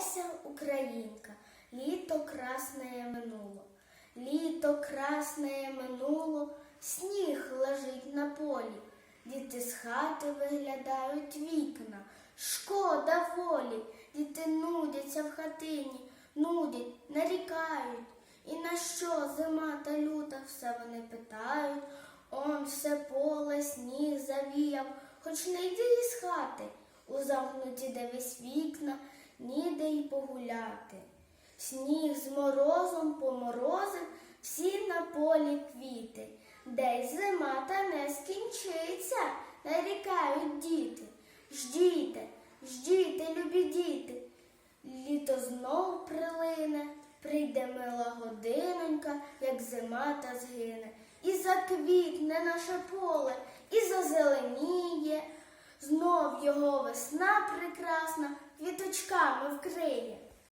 Леся Українка, літо красне минуло, літо красне минуло, сніг лежить на полі, діти з хати виглядають вікна, шкода волі, діти нудяться в хатині, нудять, нарікають. І на що зима та люта все вони питають, он все поле сніг завіяв, хоч не йди із хати, у замкнуті де весь вікна, погуляти. Сніг з морозом поморозив всі на полі квіти, десь зима та не скінчиться, нарікають діти. Ждіте, ждіте, любі діти, літо знов прилине, прийде мила годинонька, як зима та згине, і заквітне наше поле, і зазеленіє, весна прекрасна квіточками вкриє.